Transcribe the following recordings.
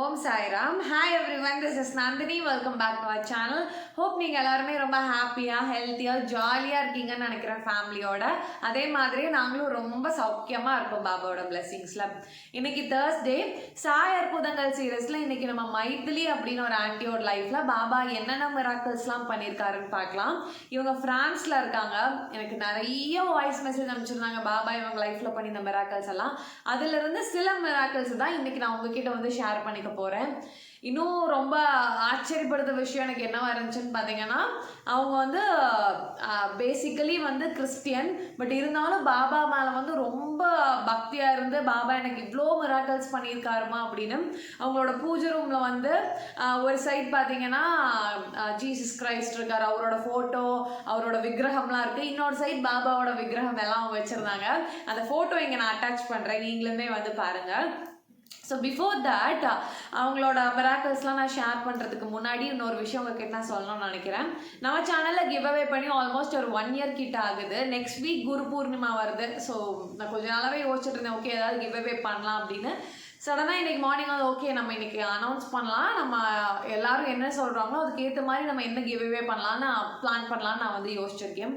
Om Sairam. Hi everyone this is Nandini welcome back to our channel hope நீங்கள் எல்லாருமே ரொம்ப ஹாப்பியாக ஹெல்த்தியாக ஜாலியாக இருக்கீங்கன்னு நினைக்கிறேன் ஃபேமிலியோட அதே மாதிரி நாங்களும் ரொம்ப சௌக்கியமாக இருக்கோம் பாபாவோட பிளெஸிங்ஸில் இன்னைக்கு தேர்ஸ்டே சாய் அற்புதங்கள் சீரியஸில் இன்னைக்கு நம்ம மைதிலி அப்படின்னு ஒரு ஆன்ட்டியோட லைஃப்பில் பாபா என்னென்ன மிராக்கிள்ஸ்லாம் பண்ணியிருக்காருன்னு பார்க்கலாம். இவங்க ஃப்ரான்ஸில் இருக்காங்க. எனக்கு நிறைய வாய்ஸ் மெசேஜ் அனுப்பிச்சிருந்தாங்க பாபா இவங்க லைஃப்பில் பண்ணியிருந்த மிராக்கிள்ஸ் எல்லாம் அதிலிருந்து சில மிராக்கிள்ஸ் தான் இன்னைக்கு நான் உங்ககிட்ட வந்து ஷேர் பண்ணிக்க போகிறேன் இன்னும் ரொம்ப ஆச்சரியப்படுத்த விஷயம் எனக்கு என்னவா இருந்துச்சுன்னு பார்த்தீங்கன்னா அவங்க வந்து பேசிக்கலி வந்து கிறிஸ்டியன். பட் இருந்தாலும் பாபா மேலே வந்து ரொம்ப பக்தியாக இருந்து பாபா எனக்கு இவ்வளோ மிராக்கல்ஸ் பண்ணியிருக்காருமா அப்படின்னு அவங்களோட பூஜை ரூமில் வந்து ஒரு சைட் பார்த்தீங்கன்னா ஜீசஸ் கிரைஸ்ட் இருக்கார். அவரோட ஃபோட்டோ அவரோட விக்கிரகம்லாம் இருக்குது இன்னொரு சைட் பாபாவோட விக்கிரகம் எல்லாம் அவங்க வச்சுருந்தாங்க. அந்த ஃபோட்டோ இங்கே நான் அட்டாச் பண்ணுறேன் நீங்களுமே வந்து பாருங்கள் ஸோ பிஃபோர் தட் அவங்களோட மிராக்கல்ஸ்லாம் நான் ஷேர் பண்ணுறதுக்கு முன்னாடி இன்னொரு விஷயம் உங்ககிட்ட நான் சொல்லணும்னு நினைக்கிறேன். நம்ம சேனலில் கிவ் அவே பண்ணி ஆல்மோஸ்ட் ஒரு ஒன் இயர் கிட்ட ஆகுது. நெக்ஸ்ட் வீக் குரு பூர்ணிமா வருது. ஸோ நான் கொஞ்ச நாளாகவே யோசிச்சுட்டு இருந்தேன் ஓகே ஏதாவது கிவ் அவே பண்ணலாம் அப்படின்னு. சடனாக இன்னைக்கு மார்னிங் வந்து ஓகே நம்ம இன்றைக்கி அனௌன்ஸ் பண்ணலாம். நம்ம எல்லோரும் என்ன சொல்கிறாங்களோ அதுக்கேற்ற மாதிரி நம்ம என்ன கிவ்வே பண்ணலான்னு பண்ணலாம்னு பிளான் பண்ணலாம்னு நான் வந்து யோசிச்சிருக்கேன்.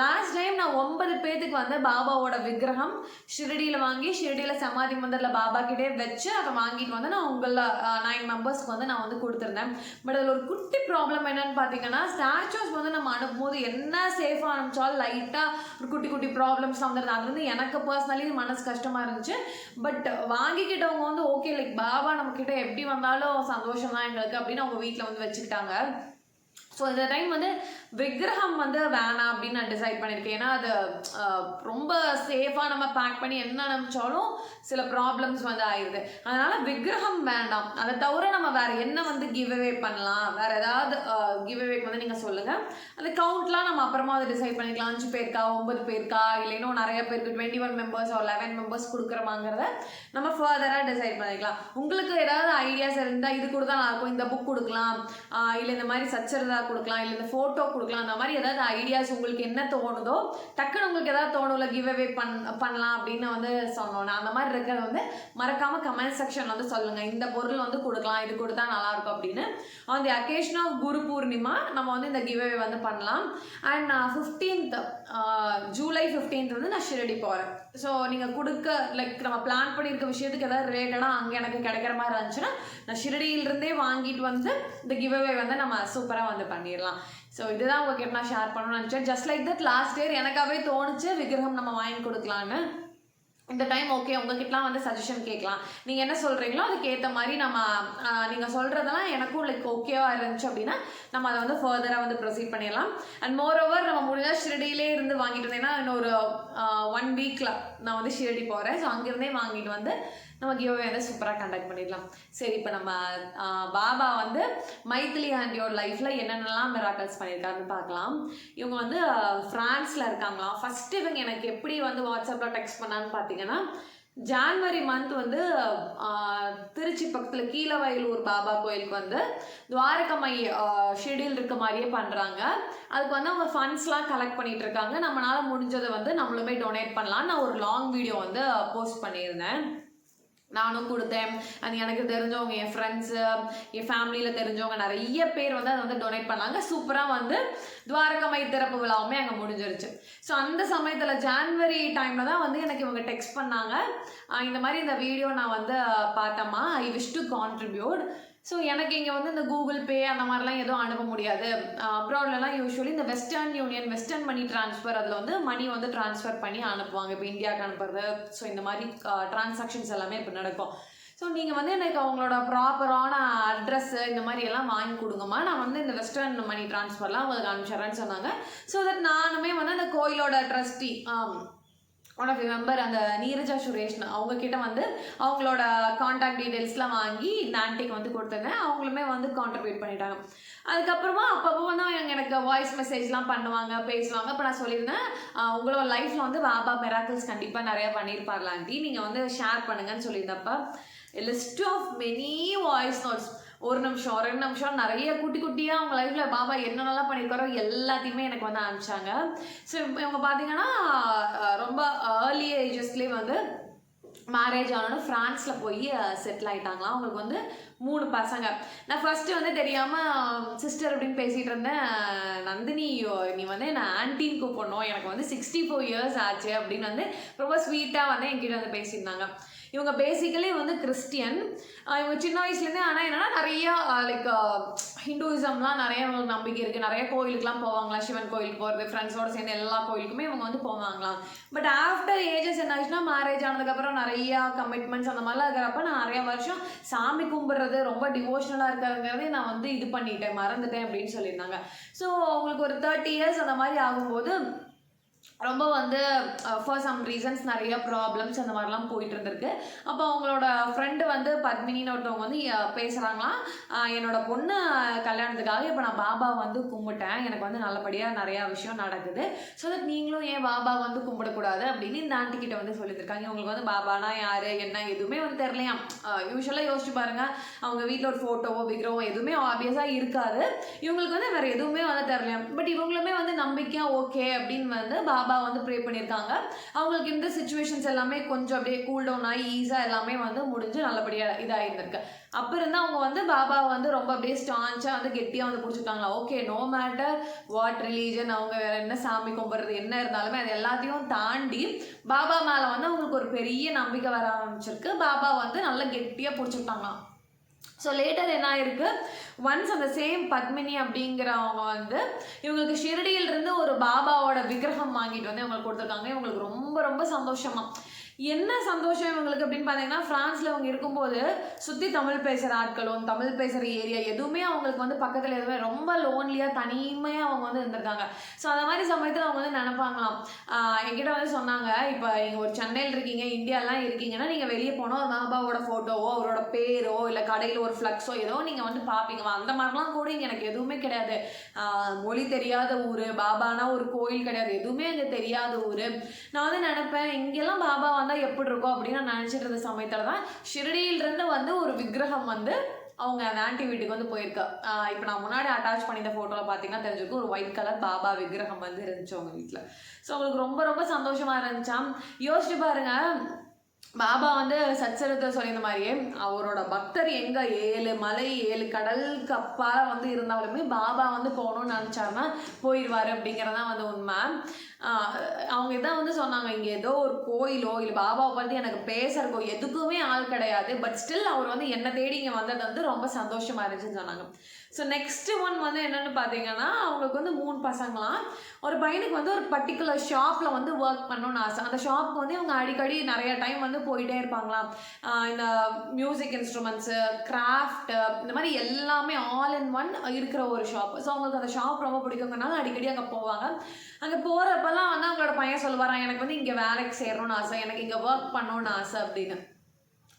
லாஸ்ட் டைம் நான் ஒன்பது பேத்துக்கு வந்து பாபாவோட விக்கிரகம் ஷிரடியில் வாங்கி ஷிரடியில் சமாதி மந்திரில் பாபா கிட்டே வச்சு அதை வாங்கிட்டு வந்து நான் உங்களில் நைன் மெம்பர்ஸ்க்கு வந்து நான் வந்து கொடுத்துருந்தேன். பட் அதில் ஒரு குட்டி ப்ராப்ளம் என்னன்னு பார்த்தீங்கன்னா ஸ்டாச்சுஸ் வந்து நம்ம அனுப்பும்போது என்ன சேஃபாக அனுப்பிச்சாலும் லைட்டாக ஒரு குட்டி குட்டி ப்ராப்ளம்ஸ் வந்துருந்தேன் அது வந்து எனக்கு பர்சனலி மனசு கஷ்டமாக இருந்துச்சு. பட் வாங்கிக்கிட்டவங்க வந்து ஓகே லைக் பாபா நம்மக்கிட்ட எப்படி வந்தாலும் சந்தோஷம் தான் எங்களுக்கு அப்படின்னு அவங்க வீட்டில் வந்து வச்சுக்கிட்டாங்க. ஸோ இந்த டைம் வந்து விக்கிரகம் வந்து வேணாம் அப்படின்னு நான் டிசைட் பண்ணியிருக்கேன். ஏன்னா அது ரொம்ப சேஃபாக நம்ம பேக் பண்ணி என்ன நினச்சாலும் சில ப்ராப்ளம்ஸ் வந்து ஆயிடுது அதனால் விக்கிரகம் வேண்டாம். அதை தவிர நம்ம வேறு என்ன வந்து கிவ் அவே பண்ணலாம்? வேறு ஏதாவது கிவ் அவே வந்து நீங்கள் சொல்லுங்கள் அந்த கவுண்ட்லாம் நம்ம அப்புறமா அதை டிசைட் பண்ணிக்கலாம். அஞ்சு பேருக்கா ஒன்பது பேருக்கா இல்லை இன்னும் நிறைய பேருக்கு டுவெண்ட்டி ஒன் மெம்பர்ஸ் ஒரு லெவன் மெம்பர்ஸ் கொடுக்குறமாங்கிறத நம்ம ஃபர்தராக டிசைட் பண்ணிக்கலாம். உங்களுக்கு ஏதாவது ஐடியாஸ் இருந்தால் இது கொடுத்தா நல்லா இருக்கும். இந்த புக் கொடுக்கலாம். இல்லை இந்த மாதிரி சச்சரதா கொடுக்கலாம் இல்லை இந்த ஃபோட்டோ கொடுக்கலாம் அந்த மாதிரி ஏதாவது ஐடியாஸ் உங்களுக்கு என்ன தோணுதோ டக்குன்னு உங்களுக்கு ஏதாவது தோணும்ல கிவ் அவே பண் பண்ணலாம் அப்படின்னு வந்து சொன்னோம். நான் அந்த மாதிரி இருக்கிறத வந்து மறக்காமல் கமெண்ட் செக்ஷன் வந்து சொல்லுங்க. இந்த பொருள் வந்து கொடுக்கலாம் இது கொடுத்தா நல்லா இருக்கும் அப்படின்னு. On the occasion of Guru Purnima நம்ம வந்து இந்த கிவ் அவே வந்து பண்ணலாம். அண்ட் நான் ஃபிஃப்டீன்த் ஜூலை ஃபிஃப்டீன்த் வந்து நான் ஷிரடி போகிறேன் ஸோ நீங்கள் கொடுக்க லைக் நம்ம பிளான் பண்ணியிருக்க விஷயத்துக்கு ஏதாவது ரிலேட்டடாக அங்கே எனக்கு கிடைக்கிற மாதிரி இருந்துச்சுன்னா நான் ஷிரடியிலிருந்தே வாங்கிட்டு வந்து இந்த கிவ் அவே வந்து நம்ம சூப்பராக வந்து பண்ணிடலாம் ஸோ இதுதான் உங்ககிட்ட நான் ஷேர் பண்ணணும்னு நினச்சேன். Just like that last year எனக்காகவே தோணுச்சு விக்கிரகம் நம்ம வாங்கி கொடுக்கலான்னு இந்த டைம் ஓகே உங்ககிட்டலாம் வந்து சஜஷன் கேட்கலாம். நீங்கள் என்ன சொல்கிறீங்களோ அதுக்கேற்ற மாதிரி நம்ம நீங்கள் சொல்கிறதெல்லாம் எனக்கும் லைக் ஓகேவாக இருந்துச்சு அப்படின்னா நம்ம அதை வந்து ஃபர்தராக வந்து ப்ரொசீட் பண்ணிடலாம் அண்ட் மோர் ஓவர் நம்ம முடிஞ்சால் ஷிரடியிலே இருந்து வாங்கிட்டு இருந்தேன்னா இன்னொரு ஒன் வீக்கில் நான் வந்து ஷிரடி போகிறேன் ஸோ அங்கேருந்தே வாங்கிட்டு வந்து நம்ம கிவ்அவே வந்து சூப்பராக கண்டக்ட் பண்ணிடலாம். சரி இப்போ நம்ம பாபா வந்து மைத்திலி ஆண்டியோட லைஃப்பில் என்னென்னலாம் மிராக்கல்ஸ் பண்ணியிருக்காருன்னு பார்க்கலாம். இவங்க வந்து ஃப்ரான்ஸில் இருக்காங்களாம். ஃபஸ்ட்டு இவங்க எனக்கு எப்படி வந்து வாட்ஸ்அப்பில் டெக்ஸ்ட் பண்ணான்னு பார்த்தீங்கன்னா ஜான்வரி மந்த் வந்து திருச்சி பக்கத்தில் கீழவயலூர் பாபா கோயிலுக்கு வந்து துவாரகமை ஷெடியூல் இருக்க மாதிரியே பண்ணுறாங்க அதுக்கு வந்து அவங்க ஃபண்ட்ஸ்லாம் கலெக்ட் பண்ணிட்டு இருக்காங்க. நம்மளால் முடிஞ்சதை வந்து நம்மளுமே டொனேட் பண்ணலாம் நான் ஒரு லாங் வீடியோ வந்து போஸ்ட் பண்ணியிருந்தேன். நானும் கொடுத்தேன். அது எனக்கு தெரிஞ்சவங்க என் ஃப்ரெண்ட்ஸு என் ஃபேமிலியில் தெரிஞ்சவங்க நிறைய பேர் வந்து அதை வந்து டொனேட் பண்ணாங்க. சூப்பராக வந்து துவாரகமை திறப்பு விழாவுமே அங்கே முடிஞ்சிருச்சு. ஸோ அந்த சமயத்தில் ஜான்வரி டைமில் தான் வந்து எனக்கு இவங்க டெக்ஸ்ட் பண்ணாங்க. இந்த மாதிரி இந்த வீடியோ நான் வந்து பார்த்தேம்மா. I wish to contribute so எனக்கு இங்கே வந்து இந்த கூகுள் பே அந்த மாதிரிலாம் எதுவும் அனுப்ப முடியாது. அப்ராட்லலாம் யூஸ்வலி இந்த Western Union Western money transfer அதில் வந்து மணி வந்து ட்ரான்ஸ்ஃபர் பண்ணி அனுப்புவாங்க. இப்போ இந்தியாவுக்கு அனுப்புறது ஸோ இந்த மாதிரி ட்ரான்சாக்ஷன்ஸ் எல்லாமே இப்போ நடக்கும். ஸோ நீங்கள் வந்து எனக்கு அவங்களோட ப்ராப்பரான அட்ரஸ்ஸு இந்த மாதிரி எல்லாம் வாங்கி கொடுங்கம்மா. நான் வந்து இந்த வெஸ்டர்ன் மணி ட்ரான்ஸ்ஃபர்லாம் உங்களுக்கு அனுப்பிச்சிட்றேன்னு சொன்னாங்க. ஸோ தட் நானுமே வந்து அந்த கோயிலோட ட்ரஸ்டி ஒன் ஆஃப் மெம்பர் அந்த நீரஜா சுரேஷ்னு அவங்கக்கிட்ட வந்து அவங்களோட காண்டாக்ட் டீட்டெயில்ஸ்லாம் வாங்கி இந்த ஆன்ட்டிக்கு வந்து கொடுத்துருந்தேன் அவங்களுமே வந்து கான்ட்ரிபியூட் பண்ணிட்டாங்க. அதுக்கப்புறமா அப்பப்போ வந்து அவங்க எனக்கு வாய்ஸ் மெசேஜ்லாம் பண்ணுவாங்க பேசுவாங்க. இப்போ நான் சொல்லியிருந்தேன் உங்களோட லைஃப்பில் வந்து பாபா மெராக்கிள்ஸ் கண்டிப்பாக நிறையா பண்ணியிருப்பார்லாண்டி நீங்கள் வந்து ஷேர் பண்ணுங்கன்னு சொல்லியிருந்தப்ப list of many voice notes ஒரு நிமிஷம் ரெண்டு நிமிஷம். நிறைய குட்டி குட்டியாக அவங்க லைஃப்பில் பாபா என்னென்னலாம் பண்ணியிருக்காரோ எல்லாத்தையுமே எனக்கு வந்து அனுப்பிச்சாங்க. ஸோ இவங்க பார்த்தீங்கன்னா ரொம்ப ஏர்லி ஏஜஸ்லேயே வந்து மேரேஜ் ஆனோன்னு ஃப்ரான்ஸில் போய் செட்டில் ஆயிட்டாங்களாம். அவங்களுக்கு வந்து மூணு பசங்க. நான் ஃபஸ்ட்டு வந்து தெரியாமல் சிஸ்டர் um, அப்படின்னு பேசிகிட்டு இருந்தேன். நந்தினி நீ வந்து நான் ஆன்டின்னு கூப்பிடணும். எனக்கு வந்து சிக்ஸ்டி ஃபோர் இயர்ஸ் ஆச்சு அப்படின்னு வந்து ரொம்ப ஸ்வீட்டாக வந்து என்கிட்ட வந்து பேசியிருந்தாங்க. இவங்க பேசிக்கலி வந்து கிறிஸ்டியன் இவங்க சின்ன வயசுலேருந்தே ஆனால் என்னென்னா நிறையா லைக் ஹிந்துவிசம்லாம் நிறைய இவங்களுக்கு நம்பிக்கை இருக்குது நிறைய கோயிலுக்குலாம் போவாங்களாம் சிவன் கோயிலுக்கு போகிறது ஃப்ரெண்ட்ஸோட சேர்ந்து எல்லா கோயிலுக்குமே இவங்க வந்து போவாங்களாம். பட் ஆஃப்டர் ஏஜஸ் என்ன ஆச்சுன்னா மேரேஜ் ஆனதுக்கப்புறம் நிறையா கமிட்மெண்ட்ஸ் அந்த மாதிரிலாம் இருக்கிறப்ப நான் நிறைய வருஷம் சாமி கும்பிட்றது ரொம்ப டிவோஷனலாக இருக்கிறதுங்கிறதே நான் வந்து இது பண்ணிட்டேன் மறந்துட்டேன் அப்படின்னு சொல்லியிருந்தாங்க. ஸோ அவங்களுக்கு ஒரு தேர்ட்டி இயர்ஸ் அந்த மாதிரி ஆகும்போது ரொம்ப வந்து ஃபார் சம் ரீசன்ஸ் நிறைய ப்ராப்ளம்ஸ் அந்த மாதிரிலாம் போயிட்டு இருந்திருக்கு. அப்போ அவங்களோட ஃப்ரெண்டு வந்து பத்மினின்னு ஒருத்தவங்க வந்து பேசுகிறாங்களாம் என்னோட பொண்ணு கல்யாணத்துக்காக இப்போ நான் பாபா வந்து கும்பிட்டேன். எனக்கு வந்து நல்லபடியாக நிறையா விஷயம் நடக்குது. ஸோ தட் நீங்களும் ஏன் பாபா வந்து கும்பிடக்கூடாது அப்படின்னு இந்த ஆண்டி கிட்ட வந்து சொல்லியிருக்காங்க இவங்களுக்கு வந்து பாபானா யார் என்ன எதுவுமே வந்து தெரிலையாம் யூஸ்வலாக யோசிச்சு பாருங்கள் அவங்க வீட்டில் ஒரு ஃபோட்டோவோ விக்கிரமோ எதுவுமே ஆப்வியஸாக இருக்காது. இவங்களுக்கு வந்து வேறு எதுவுமே வந்து தெரிலையாம் பட் இவங்களுமே வந்து நம்பிக்கையாக ஓகே அப்படின்னு வந்து பாபா வந்து ப்ரே பண்ணியிருக்காங்க. அவங்களுக்கு இந்த சுச்சுவேஷன்ஸ் எல்லாமே கொஞ்சம் அப்படியே கூல் டவுன் ஆகி ஈஸியாக எல்லாமே வந்து முடிஞ்சு நல்லபடியாக இதாக இருந்திருக்கு அப்போ இருந்து அவங்க வந்து பாபாவை வந்து ரொம்ப அப்படியே ஸ்டான்ச்சாக வந்து கெட்டியாக வந்து பிடிச்சிருக்காங்களா? Okay no matter what religion அவங்க வேற என்ன சாமி கும்பிட்றது என்ன இருந்தாலுமே அது எல்லாத்தையும் தாண்டி பாபா மேலே வந்து அவங்களுக்கு ஒரு பெரிய நம்பிக்கை வர ஆரம்பிச்சிருக்கு. பாபா வந்து நல்லா கெட்டியாக பிடிச்சிருக்காங்களாம். ஸோ லேட்டர் என்ன ஆயிருக்கு? ஒன்ஸ் அந்த சேம் பத்மினி அப்படிங்கிறவங்க வந்து இவங்களுக்கு ஷிரடியில இருந்து ஒரு பாபாவோட விக்கிரகம் வாங்கிட்டு வந்து இவங்களுக்கு கொடுத்துருக்காங்க. இவங்களுக்கு ரொம்ப ரொம்ப சந்தோஷமா. என்ன சந்தோஷம் இவங்களுக்கு அப்படின்னு பார்த்தீங்கன்னா ஃப்ரான்ஸில் அவங்க இருக்கும்போது சுற்றி தமிழ் பேசுகிற ஆட்களும் தமிழ் பேசுகிற ஏரியா எதுவுமே அவங்களுக்கு வந்து பக்கத்தில் எதுவுமே ரொம்ப லோன்லியாக தனிமையாக அவங்க வந்து இருந்திருக்காங்க. ஸோ அந்த மாதிரி சமயத்தில் அவங்க வந்து நினைப்பாங்களாம். என்கிட்ட வந்து சொன்னாங்க இப்போ நீங்கள் ஒரு சென்னையில் இருக்கீங்க இந்தியாலாம் இருக்கீங்கன்னா நீங்கள் வெளியே போனால் ஒரு பாபாவோட ஃபோட்டோவோ அவரோட பேரோ இல்லை கடையில் ஒரு ஃப்ளக்ஸோ ஏதோ நீங்கள் வந்து பார்ப்பீங்க அந்த மாதிரிலாம் கூட இங்கே எனக்கு எதுவுமே கிடையாது. மொழி தெரியாத ஊர் பாபானா ஒரு கோயில் கிடையாது. எதுவுமே அங்கே தெரியாத ஊர். நான் வந்து நினப்பேன் இங்கெல்லாம் பாபா வந்தால் எப்படி இருக்கும் அப்படின்னு நான் நினச்சிட்டு இருந்த சமயத்தில் தான் ஷிரடியிலிருந்து வந்து ஒரு விக்கிரகம் வந்து அவங்க அந்த ஆண்டி வீட்டுக்கு வந்து போயிருக்கா. இப்போ நான் முன்னாடி அட்டாச் பண்ணியிருந்த ஃபோட்டோவில் பார்த்தீங்கன்னா தெரிஞ்சிருக்கும் ஒரு ஒயிட் கலர் பாபா விக்கிரகம் வந்து இருந்துச்சு அவங்க வீட்டில். ஸோ அவங்களுக்கு ரொம்ப ரொம்ப சந்தோஷமாக இருந்துச்சாம். யோசிச்சு பாருங்க பாபா வந்து சச்சரித்தில் சொல்லியிருந்த மாதிரியே அவரோட பக்தர் எங்க? ஏழு மலை ஏழு கடலுக்கு அப்பால வந்து இருந்தாலுமே பாபா வந்து போகணும்னு நினச்சாருன்னா போயிடுவாரு அப்படிங்கிறதான் வந்து உண்மை. ஆஹ் அவங்க இதான் வந்து சொன்னாங்க இங்கே ஏதோ ஒரு கோயிலோ இல்லை பாபாவை பற்றி எனக்கு பேசுறக்கோ எதுக்குமே ஆள் கிடையாது. பட் ஸ்டில் அவர் வந்து என்னை தேடி இங்கே வந்தது வந்து ரொம்ப சந்தோஷமா இருந்துச்சுன்னு சொன்னாங்க. ஸோ நெக்ஸ்ட்டு ஒன் வந்து என்னென்னு பார்த்தீங்கன்னா அவங்களுக்கு வந்து மூணு பசங்களாம். ஒரு பையனுக்கு வந்து ஒரு பர்டிகுலர் ஷாப்பில் வந்து ஒர்க் பண்ணணும்னு ஆசை. அந்த ஷாப்புக்கு வந்து இவங்க அடிக்கடி நிறைய டைம் வந்து போயிட்டே இருப்பாங்களாம். இந்த மியூசிக் இன்ஸ்ட்ருமெண்ட்ஸு கிராஃப்ட் இந்த மாதிரி எல்லாமே ஆல் இன் ஒன் இருக்கிற ஒரு ஷாப் ஸோ அவங்களுக்கு அந்த ஷாப் ரொம்ப பிடிக்குங்கனால அடிக்கடி அங்கே போவாங்க. அங்கே போகிறப்பெல்லாம் வந்து அவங்களோட பையன் சொல்லுவாரான் எனக்கு வந்து இங்கே வேலைக்கு சேரணும்னு ஆசை. எனக்கு இங்கே ஒர்க் பண்ணணும்னு ஆசை அப்படின்னு.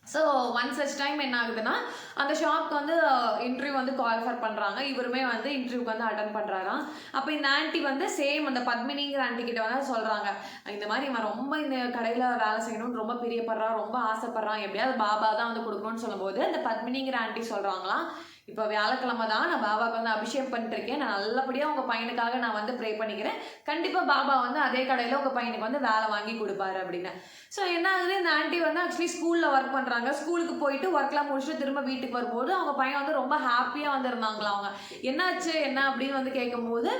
ஸோ ஒன் சச் டைம் என்ன ஆகுதுன்னா அந்த ஷாப்க்கு வந்து uh, இன்டர்வியூ வந்து குவாலிஃபர் பண்ணுறாங்க இவருமே வந்து இன்டர்வியூக்கு வந்து அட்டன் பண்ணுறாராம் அப்போ இந்த ஆண்டி வந்து சேம் அந்த பத்மினிங்கிற ஆண்டி கிட்ட வந்து சொல்கிறாங்க இந்த மாதிரி இவன் ரொம்ப இந்த கடையில் வேலை செய்யணும்னு ரொம்ப பிரியப்படுறான் ரொம்ப ஆசைப்படுறான். எப்படியாவது பாபா தான் வந்து கொடுக்கணும்னு சொல்லும்போது அந்த பத்மினிங்கிற ஆண்டி சொல்கிறாங்களாம் இப்போ வியாழக்கிழமை தான் நான் பாபாவுக்கு வந்து அபிஷேகம் பண்ணிட்டுருக்கேன். நான் நல்லபடியாக உங்கள் பையனுக்காக நான் வந்து ப்ரே பண்ணிக்கிறேன். கண்டிப்பாக பாபா வந்து அதே கடையில் உங்கள் பையனுக்கு வந்து வேலை வாங்கி கொடுப்பாரு அப்படின்னு. ஸோ என்ன ஆகுது? இந்த ஆண்டி வந்து ஆக்சுவலி ஸ்கூலில் ஒர்க் பண்ணுறாங்க ஸ்கூலுக்கு போயிட்டு ஒர்க்லாம் முடிச்சுட்டு திரும்ப வீட்டுக்கு வரும்போது அவங்க பையன் வந்து ரொம்ப ஹாப்பியாக வந்திருந்தாங்களா அவங்க. என்னாச்சு? என்ன அப்படின்னு வந்து கேட்கும்போது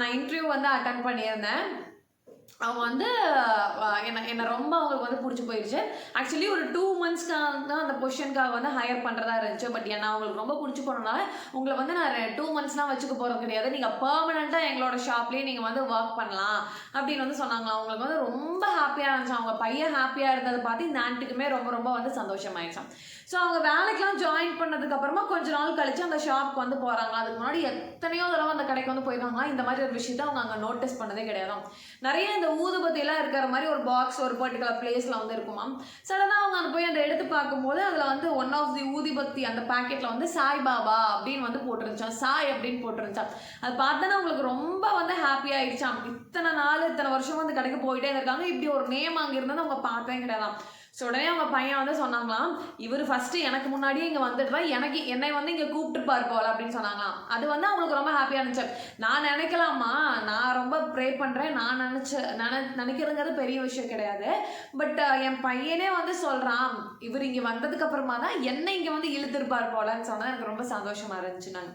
நான் இன்டர்வியூ வந்து அட்டன் பண்ணியிருந்தேன். அவங்க வந்து என்ன என்னை ரொம்ப அவங்களுக்கு வந்து பிடிச்சி போயிடுச்சு ஆக்சுவலி ஒரு டூ மந்த்ஸ்க்காக தான் அந்த பொசிஷனுக்காக வந்து ஹையர் பண்ணுறதா இருந்துச்சு. பட் என்ன அவங்களுக்கு ரொம்ப பிடிச்சி போனனால உங்களை வந்து நான் டூ மந்த்ஸ்லாம் வச்சுக்க போகிறது கிடையாது. நீங்கள் பர்மனெண்ட்டாக எங்களோட ஷாப்லேயே நீங்கள் வந்து ஒர்க் பண்ணலாம் அப்படின்னு வந்து சொன்னாங்களா? அவங்களுக்கு வந்து ரொம்ப ஹாப்பியாக இருந்துச்சு. அவங்க பையன் ஹாப்பியாக இருந்ததை பார்த்து இந்த ஆண்ட்டுக்குமே ரொம்ப ரொம்ப வந்து சந்தோஷமாயிடுச்சான் ஸோ அவங்க வேலைக்கெலாம் ஜாயின் பண்ணதுக்கப்புறமா கொஞ்ச நாள் கழிச்சு அந்த ஷாப்க்கு வந்து போகிறாங்களா அதுக்கு முன்னாடி எத்தனையோ தடவை அந்த கடைக்கு வந்து போயிருக்காங்களா இந்த மாதிரி ஒரு விஷயத்த அவங்க அங்கே நோட்டீஸ் பண்ணதே கிடையாது நிறைய இந்த ஊதுபத்திலாம் இருக்கிற மாதிரி ஒரு பாக்ஸ் ஒரு பர்டிகுலர் பிளேஸில் வந்து இருக்குமாம் சடனாக அவங்க அந்த போய் அந்த எடுத்து பார்க்கும்போது அதில் வந்து ஒன் ஆஃப் தி ஊதிபத்தி அந்த பாக்கெட்டில் வந்து சாய் பாபா அப்படின்னு வந்து போட்டிருந்துச்சான் சாய் அப்படின்னு போட்டிருந்துச்சான் அது பார்த்தோன்னா அவங்களுக்கு ரொம்ப வந்து ஹாப்பி ஆயிடுச்சாம். இத்தனை நாள் இத்தனை வருஷம் வந்து கடைக்கு போயிட்டே இருக்காங்க இப்படி ஒரு நேம் அங்கே இருந்தது அவங்க பார்த்தே கிடையாதாம். ஸோ உடனே அவங்க பையன் வந்து சொன்னாங்களாம் இவர் ஃபஸ்ட்டு எனக்கு முன்னாடியே இங்கே வந்துட்டு தான் எனக்கு என்னை வந்து இங்கே கூப்பிட்டுப்பார் போல அப்படின்னு சொன்னாங்களாம். அது வந்து அவங்களுக்கு ரொம்ப ஹாப்பியாக இருந்துச்சு. நான் நினைக்கலாமா? நான் ரொம்ப ப்ரே பண்ணுறேன் நான் நினச்ச நினை நினைக்கிறதுங்கிறது பெரிய விஷயம் கிடையாது. பட் என் பையனே வந்து சொல்கிறான் இவர் இங்கே வந்ததுக்கு அப்புறமா தான் என்னை இங்கே வந்து இழுத்துருப்பார் போலன்னு சொன்னால் எனக்கு ரொம்ப சந்தோஷமாக இருந்துச்சு நான்.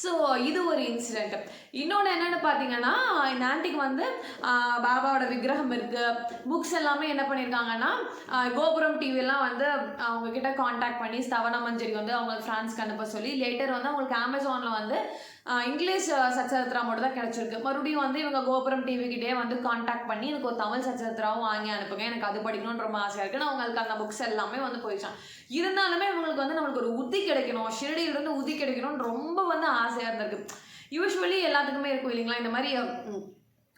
ஸோ இது ஒரு இன்சிடெண்ட் இன்னொன்று என்னென்னு பார்த்தீங்கன்னா இந்த ஆண்டிக்கு வந்து பாபாவோட விக்கிரகம் இருக்குது புக்ஸ் எல்லாமே என்ன பண்ணியிருக்காங்கன்னா கோபுரம் டிவிலாம் வந்து அவங்கக்கிட்ட காண்டாக்ட் பண்ணி ஸ்தவன மஞ்சரி வந்து அவங்களுக்கு ஃப்ரான்ஸ்க்கு அனுப்ப சொல்லி லேட்டர் வந்து அவங்களுக்கு அமேசானில் வந்து இங்கிலீஷ் சச்சரித்திரா மட்டும் தான் கிடச்சிருக்கு. மறுபடியும் வந்து இவங்க கோபுரம் டிவிக்கிட்டே வந்து காண்டாக்ட் பண்ணி எனக்கு ஒரு தமிழ் சச்சரித்திராவும் வாங்கி அனுப்புங்க. எனக்கு அது படிக்கணும்னு ரொம்ப ஆசையாக இருக்குது நான் அவங்களுக்கு அந்த புக்ஸ் எல்லாமே வந்து போயிடுச்சான். இருந்தாலுமே இவங்களுக்கு வந்து நம்மளுக்கு ஒரு உத்தி கிடைக்கணும். ஷிரடியிலிருந்து உத்தி கிடைக்கணும்னு ரொம்ப வந்து ஆசையாக இருந்திருக்கு. யூஸ்வலி எல்லாத்துக்குமே இருக்கும் இல்லைங்களா? இந்த மாதிரி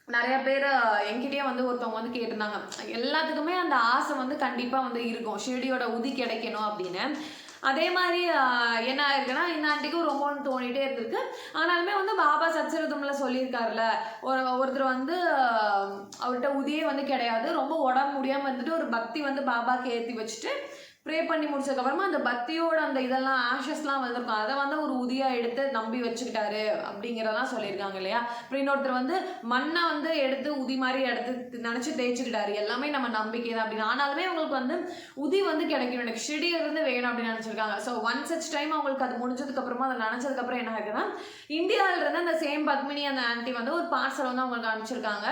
நிறைய பேர் என்கிட்டயே வந்து ஒருத்தவங்க வந்து கேட்டிருந்தாங்க. எல்லாத்துக்குமே அந்த ஆசை வந்து கண்டிப்பாக வந்து இருக்கும். ஷிரடியோட உதி கிடைக்கணும் அப்படின்னு. அதே மாதிரி என்ன ஆயிருக்குன்னா இந்த ஆண்டிக்கும் ரொம்ப வந்து தோணிட்டே இருந்திருக்கு. ஆனாலுமே வந்து பாபா சச்சரிதம்ல சொல்லியிருக்காருல ஒரு ஒருத்தர் வந்து அவர்கிட்ட உதியே வந்து கிடையாது. ரொம்ப உடம்பு முடியாமல் இருந்துட்டு ஒரு பக்தி வந்து பாபாக்கு ஏற்றி வச்சுட்டு ப்ரே பண்ணி முடிச்சதுக்கப்புறமா அந்த பக்தியோட அந்த இதெல்லாம் ஆஷஸ்லாம் வந்திருக்கும் அதை வந்து ஒரு உதியாக எடுத்து நம்பி வச்சுக்கிட்டாரு அப்படிங்கிறதெல்லாம் சொல்லியிருக்காங்க இல்லையா? அப்புறம் இன்னொருத்தர் வந்து மண்ணை வந்து எடுத்து உதி மாதிரி எடுத்து நினச்சி தேய்ச்சிக்கிட்டாரு. எல்லாமே நம்ம நம்பிக்கை தான் அப்படின்னு. ஆனாலுமே அவங்களுக்கு வந்து உதி வந்து கிடைக்கணும். எனக்கு ஷிடி இருந்து வேணும் அப்படின்னு நினச்சிருக்காங்க. ஸோ ஒன் சச் டைம் அவங்களுக்கு அது முடிஞ்சதுக்கப்புறமா அதை நினச்சதுக்கப்புறம் என்ன ஆகுதுன்னா இந்தியாவிலிருந்து அந்த சேம் பத்மினி அந்த ஆன்ட்டி வந்து ஒரு பார்சல் வந்து அவங்களுக்கு அனுப்பிச்சிருக்காங்க.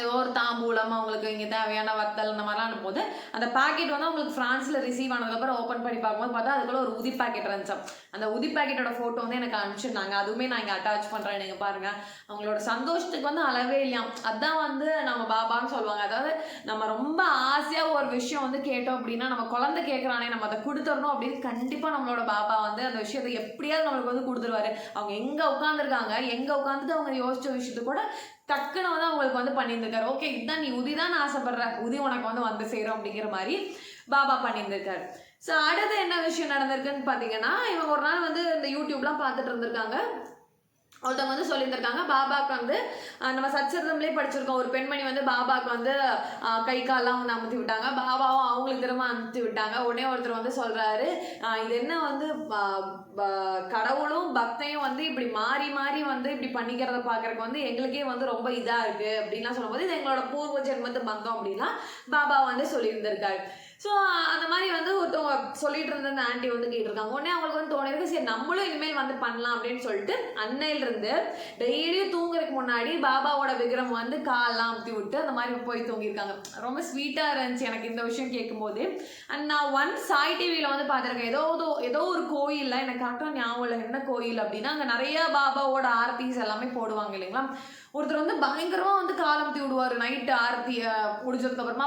ஏதோ ஒரு தாம்பூலம் அவங்களுக்கு இங்கே தேவையான வத்தல் இந்த மாதிரிலாம் அனுப்பும்போது அந்த பாக்கெட் வந்து அவங்களுக்கு ஃப்ரான்ஸில் ரிசீவ் ஆனதுக்கப்புறம் ஓப்பன் பண்ணி பார்க்கும்போது பார்த்தா அதுக்குள்ள ஒரு உதி பாக்கெட் இருந்துச்சு. அந்த உதி பாக்கெட்டோட ஃபோட்டோ வந்து எனக்கு அனுப்பிச்சிருந்தாங்க. அதுவுமே நான் இங்கே அட்டாச் பண்ணுறேன் நீங்கள் பாருங்கள் அவங்களோட சந்தோஷத்துக்கு வந்து அளவே இல்லையாம். அதுதான் வந்து நம்ம பாபான்னு சொல்லுவாங்க. அதாவது நம்ம ரொம்ப ஆசையாக ஒரு விஷயம் வந்து கேட்டோம் அப்படின்னா நம்ம குழந்தை கேட்குறானே நம்ம அதை கொடுத்துடணும் அப்படின்னு கண்டிப்பாக நம்மளோட பாபா வந்து அந்த விஷயத்தை எப்படியாவது நம்மளுக்கு வந்து கொடுத்துருவாரு. அவங்க எங்கே உட்காந்துருக்காங்க எங்கே உட்காந்துட்டு அவங்க யோசிச்ச விஷயத்தை கூட டக்குன்னு வந்து அவங்களுக்கு வந்து பண்ணியிருந்திருக்காரு. ஓகே இதுதான் நீ உதி தான் ஆசைப்படுற. உதி உனக்கு வந்து வந்து சேரும் அப்படிங்கிற மாதிரி பாபா பண்ணியிருந்திருக்காரு. ஸோ அடுத்து என்ன விஷயம் நடந்திருக்குன்னு பார்த்தீங்கன்னா இவங்க ஒரு நாள் வந்து இந்த யூடியூப்லாம் பார்த்துட்டு இருந்திருக்காங்க. ஒருத்தவங்க வந்து சொல்லியிருந்திருக்காங்க பாபாக்கு வந்து நம்ம சச்சரிதம்லேயே படிச்சிருக்கோம். ஒரு பெண்மணி வந்து பாபாக்கு வந்து கை கால்லாம் வந்து அமுத்தி விட்டாங்க. பாபாவும் அவங்களுக்கு திரும்ப அமுத்தி விட்டாங்க. உடனே ஒருத்தர் வந்து சொல்கிறாரு இது என்ன வந்து ப- கடவுளும் பக்தையும் வந்து இப்படி மாறி மாறி வந்து இப்படி பண்ணிக்கிறத பார்க்குறக்கு வந்து எங்களுக்கே வந்து ரொம்ப இதாக இருக்குது அப்படின்லாம் சொல்லும்போது இது எங்களோட பூர்வ ஜென்மத்து பந்தம் அப்படின்லாம் பாபா வந்து சொல்லியிருந்திருக்காரு. ஸோ அந்த மாதிரி வந்து ஒருத்தவங்க சொல்லிட்டு இருந்த அந்த ஆண்டி வந்து கேட்டிருக்காங்க. உடனே அவங்களுக்கு வந்து தோணிருக்கு சரி நம்மளும் இனிமேல் வந்து பண்ணலாம் அப்படின்னு சொல்லிட்டு அன்னையிலிருந்து டெய்லியும் தூங்குறதுக்கு முன்னாடி பாபாவோட விக்ரம் வந்து கால்லாம் அமுத்தி விட்டு அந்த மாதிரி போய் தூங்கியிருக்காங்க. ரொம்ப ஸ்வீட்டாக இருந்துச்சு எனக்கு இந்த விஷயம் கேட்கும்போது. அண்ட் நான் ஒன் சாய் டிவியில் வந்து பார்த்துருக்கேன். ஏதோ ஏதோ ஒரு கோயிலில் எனக்கு கரெக்டாக ஞாபகம் இல்லை என்ன கோயில் அப்படின்னா அங்கே நிறைய பாபாவோட ஆர்த்திஸ் எல்லாமே போடுவாங்க இல்லைங்களா? ஒருத்தர் வந்து பயங்கரமாக வந்து காலம்பத்தி விடுவார். நைட்டு ஆர்த்தியை அஹ்,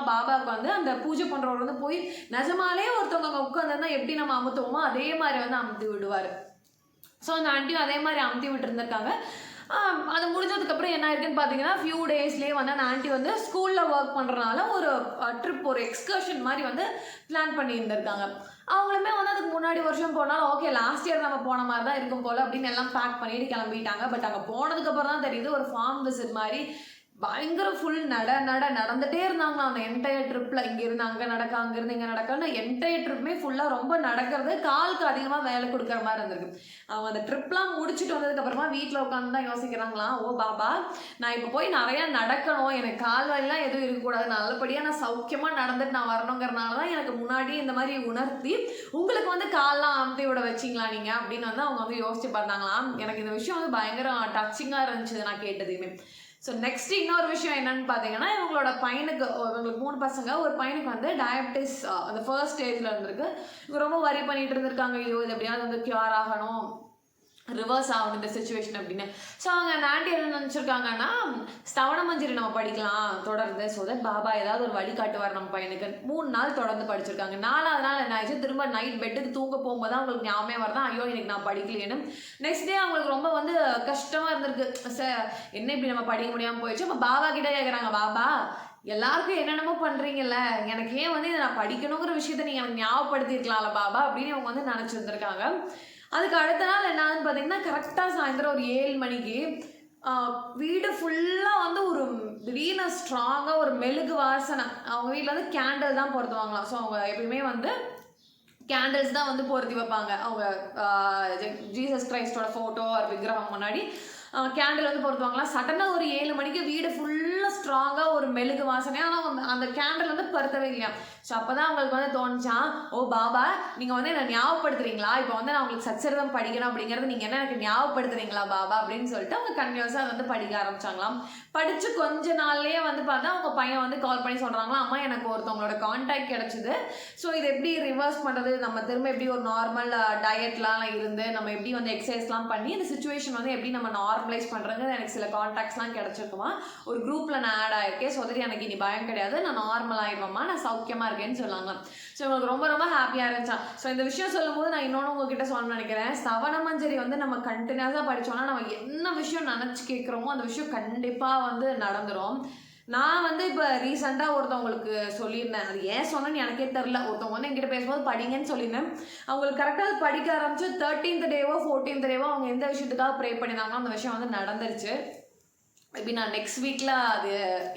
பாபாவுக்கு வந்து அந்த பூஜை பண்ணுறவர் வந்து போய் நிஜமாலே ஒருத்தவங்க அங்கே உட்காந்துருந்தா எப்படி நம்ம அமுத்துவோமோ அதே மாதிரி வந்து அமுத்தி விடுவார். ஸோ அந்த ஆண்டியும் அதே மாதிரி அமுத்தி விட்டுருந்துருக்காங்க. அது முடிஞ்சதுக்கப்புறம் என்ன இருக்குன்னு பார்த்தீங்கன்னா ஃபியூ டேஸ்லேயே வந்து அந்த ஆண்டி வந்து ஸ்கூலில் ஒர்க் பண்ணுறனால ஒரு ட்ரிப் ஒரு எக்ஸ்கர்ஷன் மாதிரி வந்து பிளான் பண்ணியிருந்திருக்காங்க. அவங்களுமே வந்து அதுக்கு முன்னாடி வருஷம் போனாலும் ஓகே லாஸ்ட் இயர் நம்ம போன மாதிரி தான் இருக்கும் போல் அப்படின்னு எல்லாம் பேக் பண்ணிட்டு கிளம்பிட்டாங்க. பட் அங்கே போனதுக்கப்புறம் தான் தெரியுது ஒரு ஃபார்ம் விசிட் மாதிரி பயங்கர ஃபுல் நட நட நடந்துட்டே இருந்தாங்க. அந்த என்டையர் ட்ரிப்பில் இங்கேருந்து அங்கே நடக்க அங்கேருந்து இங்கே நடக்கன்னு என்டையர் ட்ரிப்புமே ஃபுல்லாக ரொம்ப நடக்கிறது காலுக்கு அதிகமாக வேலை கொடுக்குற மாதிரி இருந்திருக்கு. அவங்க அந்த ட்ரிப்லாம் முடிச்சுட்டு வந்ததுக்கப்புறமா வீட்டில் உட்காந்து தான் யோசிக்கிறாங்களாம் ஓ பாபா நான் இப்போ போய் நிறையா நடக்கணும். எனக்கு கால் வலிலாம் எதுவும் இருக்கக்கூடாது. நல்லபடியாக நான் சௌக்கியமாக நடந்துட்டு நான் வரணுங்கிறனால தான் எனக்கு முன்னாடி இந்த மாதிரி உணர்த்தி உங்களுக்கு வந்து கால்லாம் அமுத்தி விட வச்சிங்களா நீங்கள் அப்படின்னு வந்து அவங்க வந்து யோசிச்சு பார்த்தாங்களாம். எனக்கு இந்த விஷயம் வந்து பயங்கர டச்சிங்காக இருந்துச்சு நான் கேட்டதையுமே ஸோ நெக்ஸ்ட் இன்னொரு விஷயம் என்னன்னு பார்த்தீங்கன்னா இவங்களோட பையனுக்கு இவங்களுக்கு மூணு பசங்க. ஒரு பையனுக்கு வந்து டயபிட்டிஸ் uh, அந்த ஃபர்ஸ்ட் ஸ்டேஜில் இருந்திருக்கு. இவங்க ரொம்ப வரி பண்ணிட்டு இருந்திருக்காங்க. ஐயோ இது எப்படியாவது வந்து கியூர் ஆகணும். ரிவர்ஸ் ஆகணும் இந்த சுச்சுவேஷன் அப்படின்னு. ஸோ அவங்க அந்த ஆண்டி என்ன நினச்சிருக்காங்கன்னா ஸ்தவண மஞ்சரி நம்ம படிக்கலாம் தொடர்ந்து. ஸோ தட் பாபா ஏதாவது ஒரு வழி காட்டுவார் நம்ம பையனுக்கு. மூணு நாள் தொடர்ந்து படிச்சிருக்காங்க. நாலாவது நாள் என்ன ஆயிடுச்சு? திரும்ப நைட் பெட்டுக்கு தூங்க போகும்போது தான் அவங்களுக்கு ஞாபகமே வரதான் ஐயோ எனக்கு நான் படிக்கலையேன்னு. நெக்ஸ்ட் டே அவங்களுக்கு ரொம்ப வந்து கஷ்டமாக இருந்திருக்கு. சார் என்ன இப்படி நம்ம படிக்க முடியாமல் போயிடுச்சு? அப்போ பாபா கிட்ட கேட்குறாங்க பாபா எல்லாருக்கும் என்னென்னமோ பண்ணுறீங்கல்ல எனக்கு ஏன் வந்து இதை நான் படிக்கணுங்கிற விஷயத்த நீங்கள் எனக்கு ஞாபகப்படுத்திருக்கலாம்ல பாபா? அப்படின்னு அவங்க வந்து நினச்சிருந்துருக்காங்க. அதுக்கு அடுத்த நாள் என்னான்னு பார்த்தீங்கன்னா கரெக்டாக சாயந்தரம் ஒரு ஏழு மணிக்கு வீடு ஃபுல்லாக வந்து ஒரு திடீர்னு ஸ்ட்ராங்காக ஒரு மெழுகு வாசனை. அவங்க வீட்டில் வந்து கேண்டில் தான் பொருத்துவாங்களாம் ஸோ அவங்க எப்பயுமே வந்து கேண்டில்ஸ் தான் வந்து பொருத்தி வைப்பாங்க. அவங்க ஜீசஸ் கிரைஸ்டோட ஃபோட்டோ ஒரு விக்கிரகம் முன்னாடி கேண்டில் வந்து பொருத்துவாங்களாம் சடனாக ஒரு ஏழு மணிக்கு வீடு ஃபுல்லாக ஸ்ட்ராங்காக ஒரு மெழுகு வாசனை. ஆனால் அந்த கேண்டில் வந்து பருத்தவே இல்லையா? ஸோ அப்போ தான் அவங்களுக்கு வந்து தோணுச்சான் ஓ பாபா நீங்கள் வந்து என்னை ஞாபகப்படுத்துறீங்களா? இப்போ வந்து நான் உங்களுக்கு சச்சரிதம் படிக்கணும் அப்படிங்கிறது நீங்கள் என்ன எனக்கு ஞாபகப்படுத்துறீங்களா பாபா? அப்படின்னு சொல்லிட்டு அவங்க கன்யூஸாக வந்து படிக்க ஆரம்பிச்சாங்களாம். படித்து கொஞ்ச நாள்லேயே வந்து பார்த்தா அவங்க பையன் வந்து கால் பண்ணி சொல்கிறாங்களா அம்மா எனக்கு ஒருத்தவங்களோட காண்டாக்ட் கிடச்சிது. ஸோ இது எப்படி ரிவர்ஸ் பண்ணுறது நம்ம திரும்ப எப்படி ஒரு நார்மல் டயட்லாம் இருந்து நம்ம எப்படி வந்து எக்ஸசைஸ்லாம் பண்ணி இந்த சுச்சுவேஷன் வந்து எப்படி நம்ம நார்மலைஸ் பண்ணுறது எனக்கு சில காண்டாக்ட்ஸ்லாம் கிடச்சிருக்குமா? ஒரு குரூப்பில் நான் ஆட் ஆயிருக்கேன் ஸோ எனக்கு இனி பயம் கிடையாது. நான் நார்மல் ஆயிடுவேம்மா நான் சௌக்கியமாக இருக்கேன்னு சொன்னாங்க ஸோ உங்களுக்கு ரொம்ப ரொம்ப ஹாப்பியாக இருந்துச்சா? ஸோ இந்த விஷயம் சொல்லும்போது நான் இன்னொன்று உங்ககிட்ட சொல்லணும்னு நினைக்கிறேன். சவணமஞ்சரி வந்து நம்ம கண்டினியூஸாக படிச்சோம்னா நம்ம என்ன விஷயம் நினச்சி கேட்குறோமோ அந்த விஷயம் கண்டிப்பாக வந்து நடந்துரும். நான் வந்து இப்போ ரீசெண்டாக ஒருத்தவங்களுக்கு சொல்லியிருந்தேன். அது ஏன் சொன்னேன்னு எனக்கே தெரில ஒருத்தவங்க வந்து என்கிட்ட பேசும்போது படிங்கன்னு சொல்லியிருந்தேன். அவங்களுக்கு கரெக்டாக அது படிக்க ஆரம்பிச்சு தேர்ட்டீன்த் டேவோ ஃபோர்டீன்த் டேவோ அவங்க எந்த விஷயத்துக்காக ப்ரே பண்ணியிருந்தாங்களோ அந்த விஷயம் வந்து நடந்துருச்சு. மேபி நான் நெக்ஸ்ட் வீக்கில் அது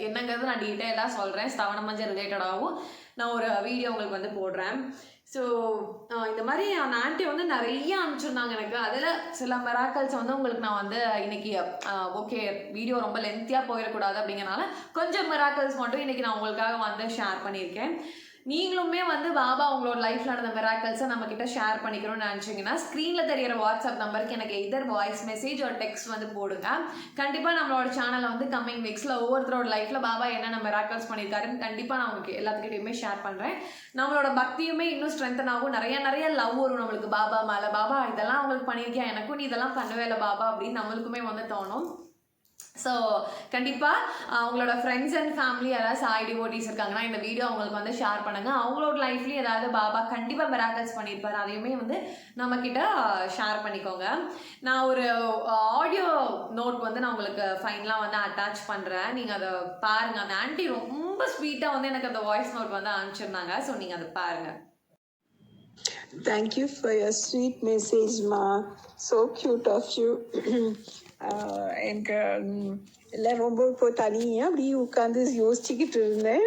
என்னங்கிறது நான் டீட்டெயிலாக சொல்கிறேன் ஸ்தவன மஞ்சள் ரிலேட்டடாகவும் நான் ஒரு வீடியோ உங்களுக்கு வந்து போடுறேன். ஸோ இந்த மாதிரி அந்த ஆண்டி வந்து நிறைய அனுப்பிச்சிருந்தாங்க எனக்கு. அதில் சில மெராக்கல்ஸ் வந்து உங்களுக்கு நான் வந்து இன்னைக்கு ஓகே வீடியோ ரொம்ப லென்த்தியாக போயிடக்கூடாது அப்படிங்கறனால கொஞ்சம் மெராக்கல்ஸ் மட்டும் இன்னைக்கு நான் உங்களுக்காக வந்து ஷேர் பண்ணியிருக்கேன். நீங்களுமே வந்து பாபா உங்களோட லைஃப்ல நடந்த மெராக்கல்ஸை நம்ம கிட்ட ஷேர் பண்ணிக்கணும்னு நினச்சிங்கன்னா ஸ்க்ரீனில் தெரியிற வாட்ஸ்அப் நம்பருக்கு எனக்கு எதர் வாய்ஸ் மெசேஜ் ஒரு டெக்ஸ்ட் வந்து போடுங்க. கண்டிப்பாக நம்மளோட சேனலை வந்து கம்மிங் வீக்ஸில் ஒவ்வொருத்தரோட லைஃப்பில் பாபா என்னென்ன மெராக்கல்ஸ் பண்ணியிருக்காருன்னு கண்டிப்பாக நான் உங்களுக்கு எல்லாத்துக்கிட்டையுமே ஷேர் பண்ணுறேன் நம்மளோட பக்தியுமே இன்னும் ஸ்ட்ரென்தன் ஆகும். நிறைய நிறைய லவ் வரும் நம்மளுக்கு பாபா மேலே. பாபா இதெல்லாம் அவங்களுக்கு பண்ணியிருக்கியா? எனக்கும் நீ இதெல்லாம் பண்ணவே இல்லை பாபா அப்படின்னு நம்மளுக்குமே வந்து தோணும். ஸோ கண்டிப்பாக அவங்களோட ஃப்ரெண்ட்ஸ் அண்ட் ஃபேமிலி யாராவது சாய் டிவோட்டிஸ் இருக்காங்கன்னா இந்த வீடியோ அவங்களுக்கு வந்து ஷேர் பண்ணுங்கள் அவங்களோட லைஃப்லேயும் ஏதாவது பாபா கண்டிப்பாக மிராக்கல்ஸ் பண்ணியிருப்பார் அதையுமே வந்து நம்மக்கிட்ட ஷேர் பண்ணிக்கோங்க. நான் ஒரு ஆடியோ நோட் வந்து நான் உங்களுக்கு ஃபைனலாக வந்து அட்டாச் பண்ணுறேன் நீங்கள் அதை பாருங்கள் அந்த ஆண்டி ரொம்ப ஸ்வீட்டாக வந்து எனக்கு அந்த வாய்ஸ் நோட் வந்து அனுப்பிச்சிருந்தாங்க. ஸோ நீங்கள் அதை பாருங்கள் Thank you for your sweet message, Ma. So cute of you. எனக்கு எல்லாம் ரொம்ப இப்போ தனியாக அப்படியே உட்காந்து யோசிச்சுக்கிட்டு இருந்தேன்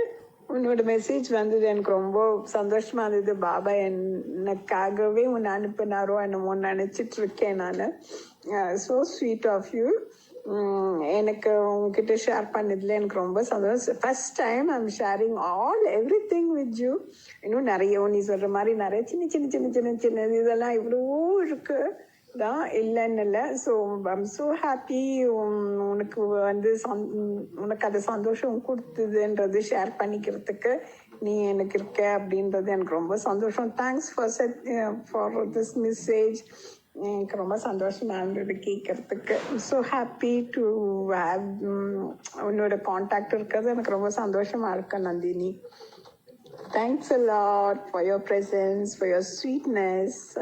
உன்னோட மெசேஜ் வந்தது எனக்கு ரொம்ப சந்தோஷமா இருந்தது பாபா எனக்காகவே உன்னை அனுப்பினாரோ என்னமோ நினச்சிட்டு இருக்கேன் நான் ஸோ ஸ்வீட் ஆஃப் யூ எனக்கு உங்ககிட்ட ஷேர் பண்ணதுல எனக்கு ரொம்ப சந்தோஷம் first time I'm sharing all everything with you இன்னும் நிறைய நீ சொல்ற மாதிரி நிறைய சின்ன சின்ன சின்ன சின்ன சின்ன இதெல்லாம் இவ்வளோ இருக்குது தான் இல்லைன்னு இல்லை. ஸோ ஐம் ஸோ ஹாப்பி உனக்கு வந்து சந் உனக்கு அது சந்தோஷம் கொடுத்ததுன்றது ஷேர் பண்ணிக்கிறதுக்கு நீ எனக்கு இருக்க அப்படின்றது எனக்கு ரொம்ப சந்தோஷம். Thanks for set for this message எனக்கு ரொம்ப சந்தோஷமா இருந்தது கேட்கறதுக்கு. ஸோ ஹாப்பி டு ஹேவ் உன்னோட காண்டாக்ட் இருக்கிறது. எனக்கு ரொம்ப சந்தோஷமா இருக்கு Nandini. Thanks lot lot your your presence your sweetness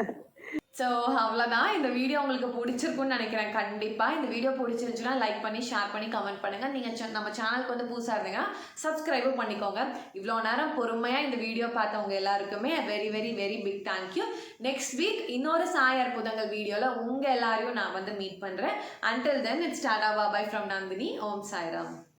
so அவ்வளோதான் இந்த வீடியோ உங்களுக்கு பிடிச்சிருக்கும்னு நினைக்கிறேன். கண்டிப்பாக இந்த வீடியோ பிடிச்சிருந்துச்சுன்னா லைக் பண்ணி ஷேர் பண்ணி கமெண்ட் பண்ணுங்கள் நீங்கள் நம்ம சேனலுக்கு வந்து புதுசாக இருந்தீங்கன்னா சப்ஸ்கிரைபும் பண்ணிக்கோங்க. இவ்வளோ நேரம் பொறுமையாக இந்த வீடியோ பார்த்தவங்க எல்லாருக்குமே very very very big thank you next week இன்னொரு சாயர் புதங்கள் வீடியோவில் உங்கள் எல்லாரையும் நான் வந்து மீட் பண்ணுறேன் until then it's tata bye bye from Nandini Om Sairam.